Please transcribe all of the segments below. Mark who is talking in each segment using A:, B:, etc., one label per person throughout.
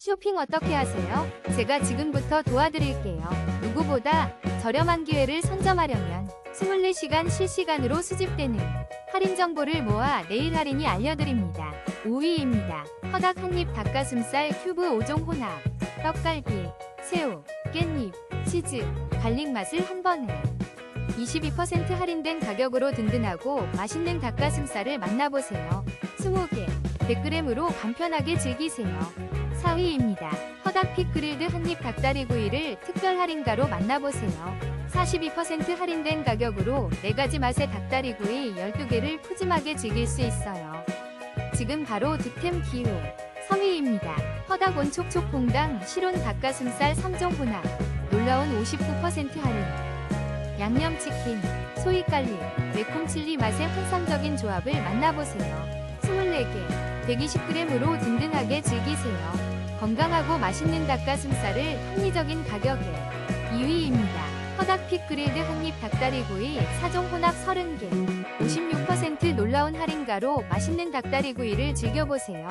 A: 쇼핑 어떻게 하세요? 제가 지금부터 도와드릴게요. 누구보다 저렴한 기회를 선점하려면 24시간 실시간으로 수집되는 할인 정보를 모아 내일 할인이 알려드립니다. 5위입니다. 허닥 한입 닭가슴살 큐브 5종 혼합, 떡갈비, 새우, 깻잎, 치즈, 갈릭 맛을 한 번에 22% 할인된 가격으로 든든하고 맛있는 닭가슴살을 만나보세요. 20개, 100g으로 간편하게 즐기세요. 4위입니다. 허닥 피크릴드 한입 닭다리구이를 특별 할인가로 만나보세요. 42% 할인된 가격으로 4가지 맛의 닭다리구이 12개를 푸짐하게 즐길 수 있어요. 지금 바로 득템 기후. 3위입니다. 허닥 온 촉촉 퐁당 실온 닭가슴살 3종 혼합. 놀라운 59% 할인. 양념치킨, 소이갈리, 매콤칠리 맛의 환상적인 조합을 만나보세요. 24개, 120g으로 든든하게 즐기세요. 건강하고 맛있는 닭가슴살을 합리적인 가격에 2위입니다. 허닥 픽 그릴드 한입 닭다리구이 4종 혼합 30개 56% 놀라운 할인가로 맛있는 닭다리구이를 즐겨보세요.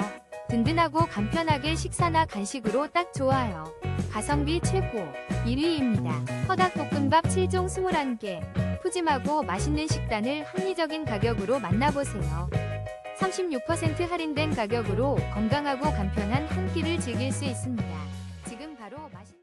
A: 든든하고 간편하게 식사나 간식으로 딱 좋아요. 가성비 최고 1위입니다. 허닥 볶음밥 7종 21개 푸짐하고 맛있는 식단을 합리적인 가격으로 만나보세요. 36% 할인된 가격으로 건강하고 간편한 한 끼를 즐길 수 있습니다. 지금 바로 맛있는